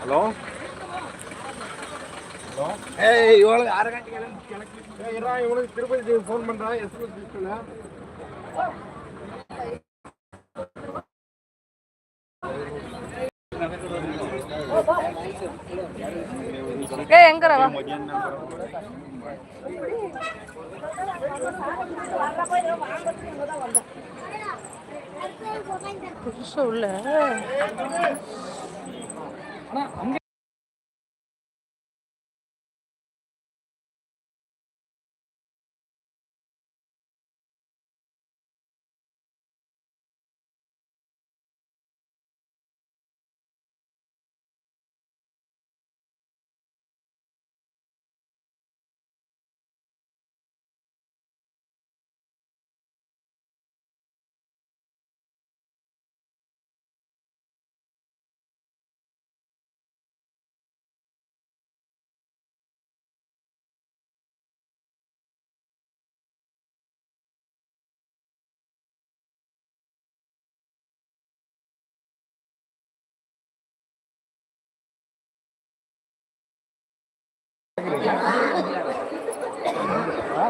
Hello hello ஏய் இவளுக்கு அரை கட்டி கிளம்பி கிளம்பி இவனுக்கு திருப்பதி ஃபோன் பண்ணுறான் எஸ்எம்எஸ் எங்க ரவா புதுசா உள்ள.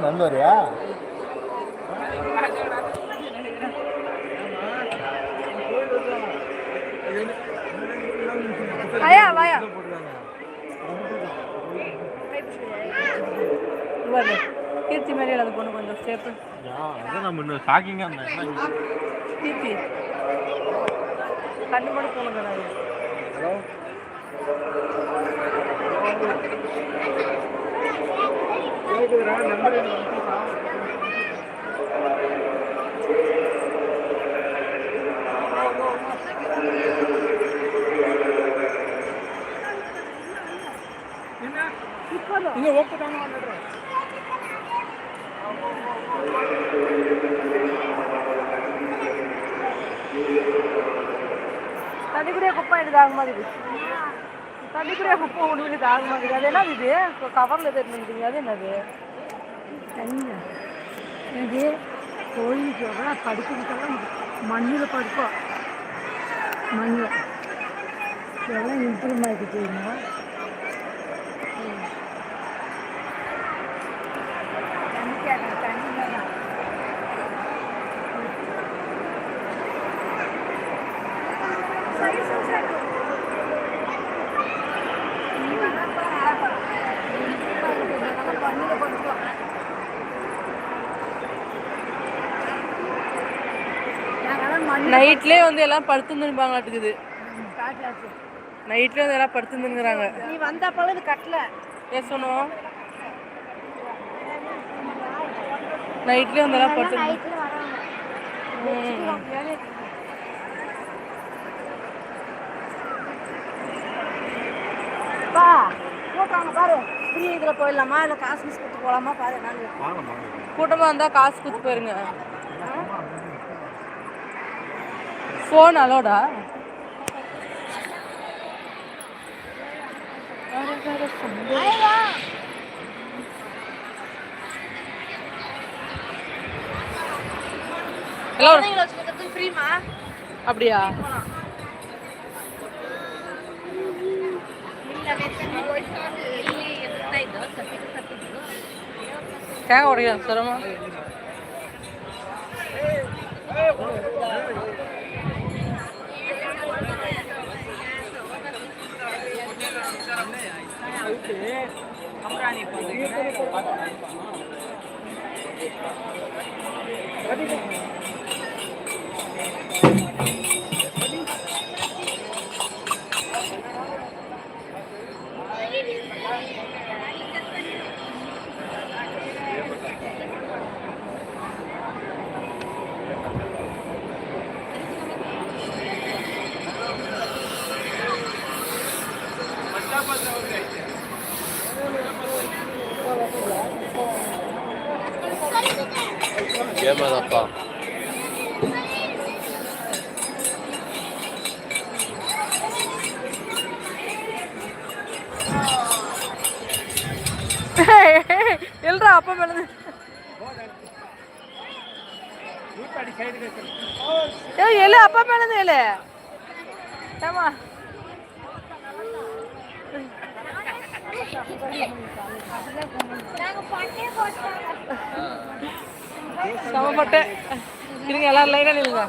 நண்பரியா வாயா வாயா. இவ்வாறு கீர்த்தி மாதிரி அந்த பொண்ணு கொஞ்சம் ஸ்டேப்பு அதான் நம்ம இன்னும் ஷாக்கிங்காக இருந்தேன் கீர்த்தி. கண்ணு மட்டும் போனுங்க நான். ஹலோ? கேக்குதுடா நம்பர் இங்க ஓகே தாங்க வந்துடுறேன் தண்ணி கூட குப்பை எனக்கு ஆக மாதிரி தண்ணி கூட இது ஆக மாதிரி அது என்னது இது? இப்போ கவரில் தெரிஞ்சுக்கிறீங்க அது என்னது? இது கோயிலுக்கு எவ்வளோ படிக்கிறதுக்கெல்லாம் மண்ணில் படிப்போம் மண்ணில். இதெல்லாம் இம்ப்ரூவ் ஆகிட்டு தெரியுமா நைட்லேயே வந்து எல்லாம் படுத்துருந்துருப்பாங்களாட்டுக்குது நைட்லேயே வந்து எல்லாம் படுத்துருந்துங்கிறாங்க நீ வந்தப்போ இது கட்டல. சொன்னோம் நைட்லேயே வந்து எல்லாம் படுத்து பா போட்டாங்க பாரு. ஃப்ரீ இதில் போயிடலாமா? இல்லை காசு மிஸ் கொடுத்து போகலாமா பாரு கூட்டமாக இருந்தால் காசு கொடுத்து போயிருங்க. ஃபோன் அலோடா எல்லாம் ஃப்ரீமா அப்படியா தேங்காய் உடையா சிரமா ஏமாதாப்பா எழுறா அப்பா மேல ஏய் எழு அப்பா மேல எழு ஏமா சமப்பட்டு. இருங்க எல்லாரும் லைனா நில்லுங்க.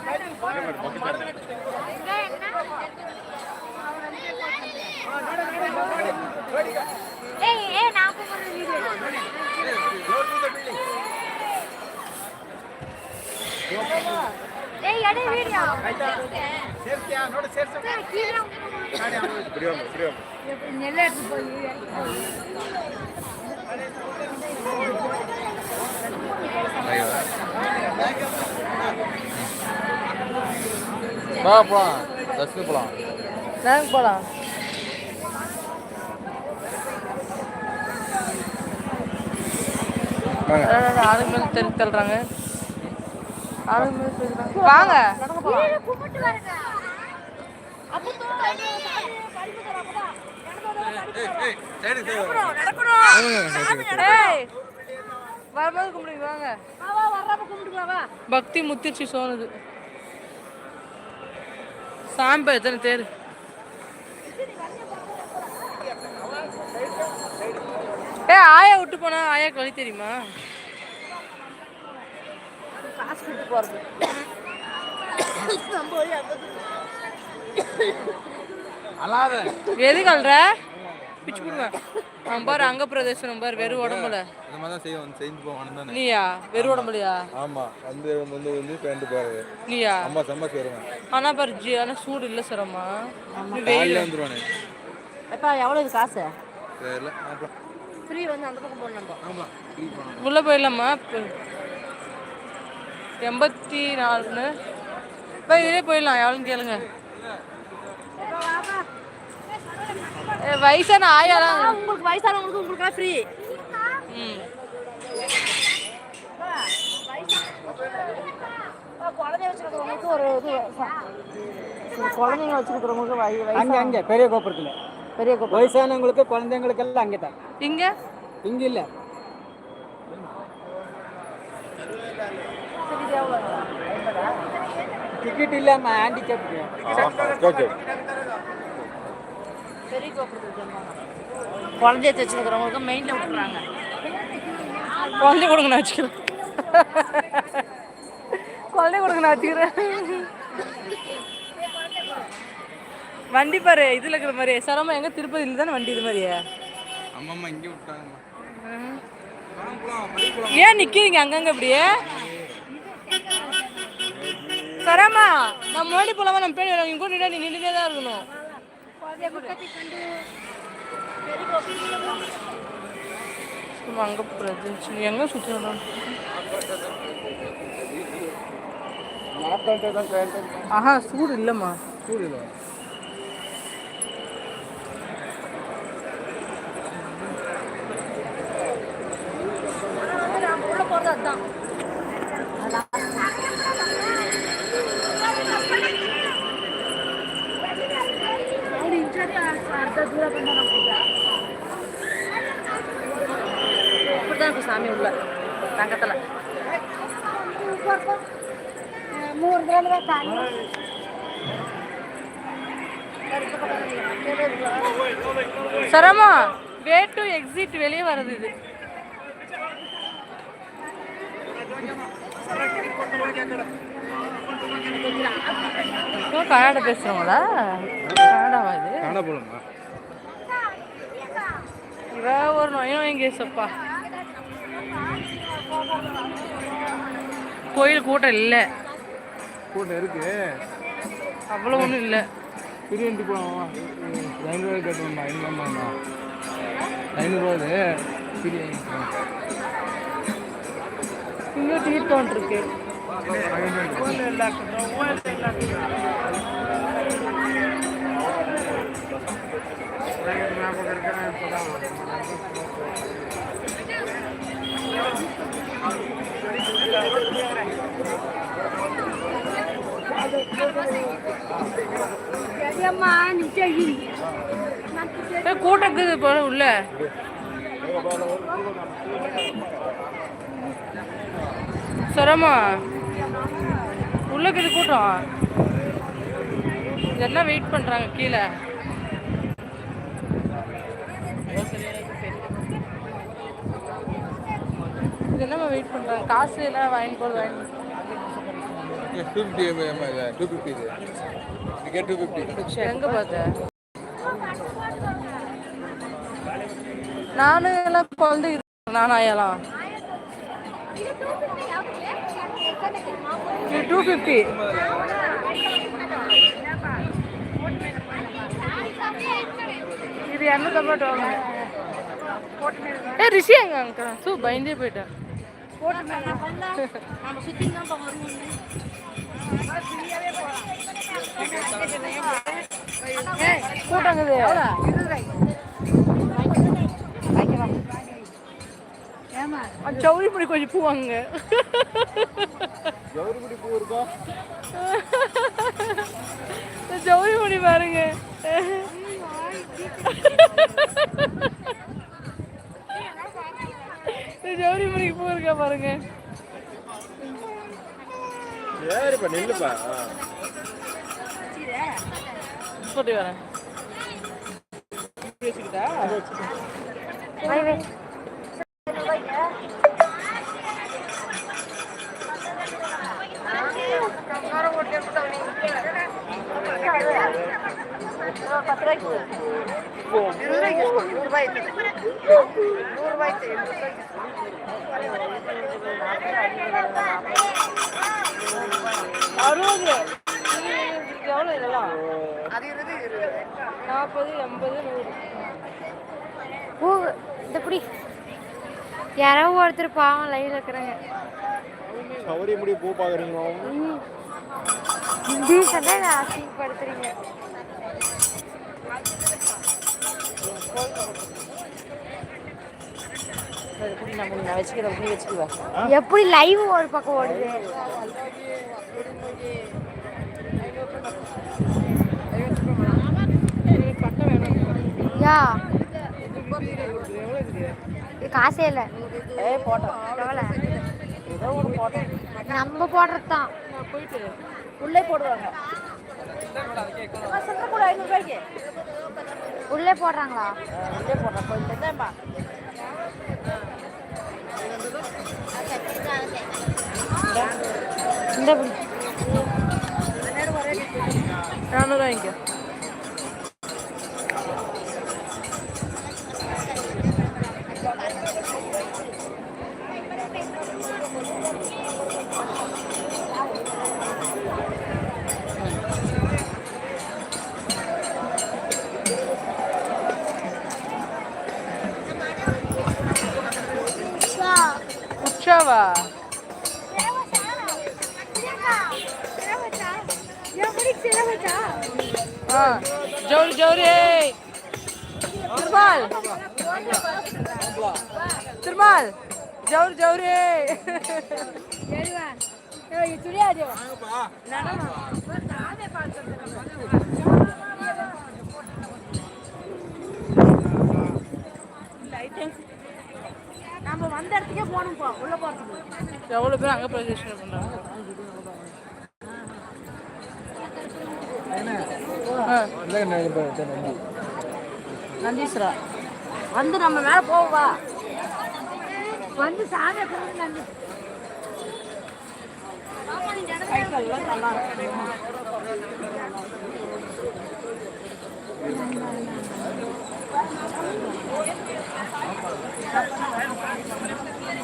ஏய் ஏய் வா போகலாம் தஸ்க்கு போகலாம் நாங்கள் போகலாம் ஆளுங்க மேலே வாங்க. வரும்போது கும்பிடுங்க வாங்க. பக்தி முத்திர்ச்சி சோனது சாம்பல் எத்தனை தேர்? ஏ ஆயா விட்டு போனா ஆயாக்கு வழி தெரியுமா? காசு கொடுத்து போறது பிச்சு போடுவேன் அவன் பாரு அங்க பிரதேசம் பாரு வெறும் உடம்புல. இந்த மாதிரி தான் செய்வோம் செஞ்சு போவானு நீயா? வெறும் உடம்புலையா? ஆமா. வந்து வந்து வந்து பேண்ட் பாரு. நீயா? அம்மா செம்ம வருவேன் ஆனா பாரு ஜி ஆனா சூடு இல்ல சரமா நீ வெயில். வந்துருவானே. எப்பா எவ்வளோ இது காசு? தெரியல ஃப்ரீ வந்து அந்த பக்கம் போடணும் நம்ம. ஆமா உள்ள போயிடலாமா? எண்பத்தி நாலுன்னு. இப்போ இதே போயிடலாம் எவ்வளோன்னு கேளுங்க. வயசான ஆயாலாம் உங்களுக்கு வயசானவங்களுக்கு உங்களுக்குலாம் ஃப்ரீ ம் குழந்தைய வச்சிருக்கிறவங்களுக்கு ஒரு இது குழந்தைங்க வச்சிருக்கிறவங்களுக்கு வய அங்க பெரிய கோபுரத்துல. பெரிய கோப்பை வயசானவங்களுக்கு குழந்தைங்களுக்கு எல்லாம் அங்கே தான் இங்க? இங்க இல்ல. டிக்கெட் இல்லாம ஹேண்டிகேப்க்கு ஓகே பெரிய கோபுரத்துக்கு குழந்தைய வச்சிருக்கிறவங்களுக்கு மெயின்ல விட்டுறாங்க குழந்தை கொடுங்க நான் வச்சுக்கிறேன். குழந்தை கொடுங்க நான் வச்சுக்கிறேன். வண்டி பாரு இதுல இருக்கிற மாதிரி. சரமா எங்க திருப்பதியில தானே வண்டி இது மாதிரியே? அம்மா இங்கே விட்டாங்கம்மா. ஏன் நிக்கிறீங்க அங்கங்க இப்படியே சரமா நம்ம முன்னாடி போலாமா? நம்ம பேடி வரோம் இங்க கூட நின்னா நீ நின்றுட்டே தான் இருக்கணும். அங்க போறது. நீ எங்க சுத்தணும் ஆஹா சூடு இல்லம்மா. சூடு இல்லை. சரமா வே டு எக்ஸிட் வெளியே வருது இது. கன்னடா பேசுறவங்களா கன்னடாவா இது? காண போகலாமா இவ ஒரு நொயம் எங்கேசப்பா கோயில் கூட்டம் இல்லை. கூட்டம் இருக்கு. அவ்வளோ ஒன்றும் இல்லை. பிரியாண்டி போகலாமா ஐநூறுவா கட்டணுமா ஐநூறுவாமா ஐநூறுவா பிரியாணி இன்னும் டிக்கெட் கவுண்ட் இருக்கு. ஏ, கூட்டம் இருக்குது போல உள்ள. சுரமா? உள்ளக்குது கூட்டம். என்ன வெயிட் பண்றாங்க கீழே. இது என்னம்மா வெயிட் பண்றாங்க. காசு எல்லாம் வாங்கி போது வாங்கி டூ ஃபிஃப்டி டூ ஃபிஃப்டி இது டிக்கெட் டூ ஃபிஃப்டி எங்க பார்த்த? நானும் எல்லாம் குழந்தை நானா எல்லாம் டூ ஃபிஃப்டி இது இரநூத்தம்பது ரூபா ஏ ரிஷி எங்க அங்க சூ பயந்தே போயிட்டேன். கூட்டங்குது சௌரி கொஞ்சம் பூ வாங்க பூ இருக்கா பாருங்க ஜவுரிமணிக்கு பூ இருக்கா பாருங்க. சரிப்பா நில்லுப்பா. போட்டு வரேன். அறுபது. எவ்வளோ இதெல்லாம்? நாற்பது எண்பது நூறு. பூ இந்த பிடி. யாரோ ஒருத்தர் பாவம் லைவ்ல இருக்கிறாங்க. கௌரி முடி பூ பாக்குறீங்களோ? குடி, நான் நீ வச்சுக்குவேன் எப்படி லைவ் ஒரு பக்கம் ஓடுது? யா. காசே இல்லை. போட்டோம் ஏதோ நம்ம போடுறது தான் போயிட்டு உள்ளே போடுவாங்க. உள்ளே போடுறாங்களா? உள்ளே போடுறேன் போயிட்டு இந்தேம்மா இந்த பிடி திருமால் ஜவுரி ஜவுரி நம்ம வந்த இடத்துக்கே போகணும்ப்பா உள்ள போறதுக்கு எவ்வளோ பேர் அங்கே ப்ரொஜெக்ஷன் பண்ணுறாங்க நந்தீஸ்வரா. வந்து நம்ம மேலே போவா வந்து சாமி கும்பிட்டு நன்றி.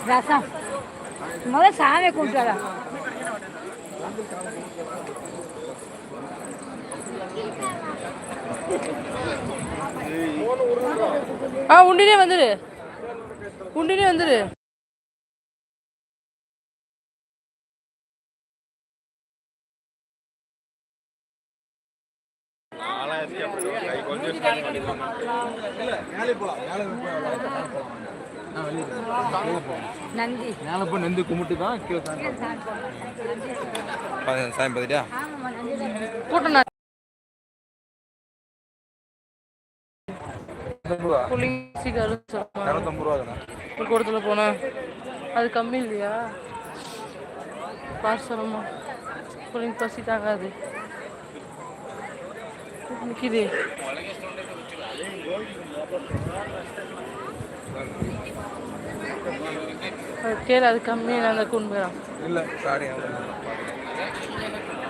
ரசம். முதல்ல சாமியை கும்பிட்டு வரேன். ஆ உண்டினே வந்துடு உண்டினே வந்துடு மேலே போய் நெந்து கும்பிட்டு தான் கீழே சாமி பார்த்துட்டியா கூட்டம் இரநூத்தம்பது ரூபா புள்ளிங்க சீக்கிரம் சொல்லுமா இரநூத்தம்பது ரூபா தானே? ஒரு கூடத்தில் போனா அது கம்மி இல்லையா? பார்த்து சொல்லுமா புள்ளிங்க பசி தாங்காது. நிற்கிது அது கேளு அது கம்மி நான் அந்த கூண்டு போயிடும் இல்லை சாரி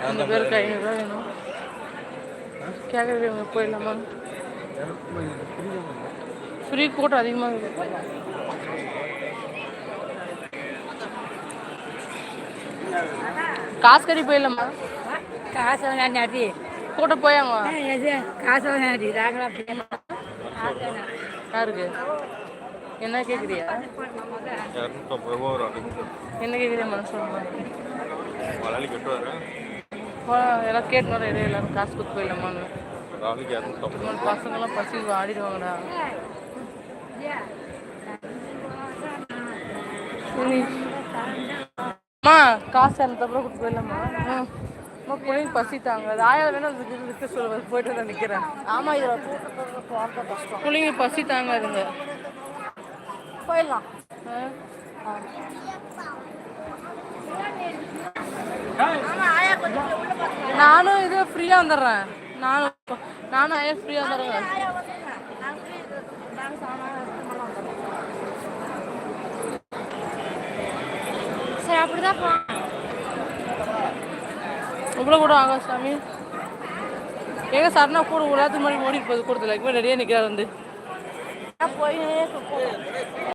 அந்த பேருக்கு ஐநூறுரூவா வேணும். கேட்குறவங்க போயிடலாமா? ஃப்ரீ கூட்டம் அதிகமாக இருக்குது காசு கறி போயிடலாமா? காசு வேண்டாட்டி கூட்டம் போயாங்க. காசு யாருக்கு? என்ன கேட்குறியா என்ன கேட்குறியா மனசு? எல்லாம் கேட்டு வர இடையே எல்லாரும் காசு கொடுத்து போயிடலாமான்னு பசங்களாம் பசி ஆடிடுவாங்கடா. அம்மா காசு இரநூத்தம்பது கொடுத்து போயிடலாமா? அம்மா பிள்ளைங்க பசி தாங்க அது ஆயா வேணா அதுக்கு விற்க சொல்ல போயிட்டு வந்து நிற்கிறேன் ஆமாம் இதில் போகிறது கஷ்டம். பிள்ளைங்க பசி தாங்காதுங்க போயிடலாம்? நானும் இது ஃப்ரீயாக வந்துடுறேன். நானும் நானும் ஐயா ஃப்ரீயாக வந்துடுறேன். சரி அப்படிதான் போ இவ்வளோ கூட ஆகும் சாமி. எங்கே சரணா கூட உலாத்து மாதிரி ஓடிட்டு போகுது கூடத்துல நிறைய நிற்கிறார் வந்து. போய்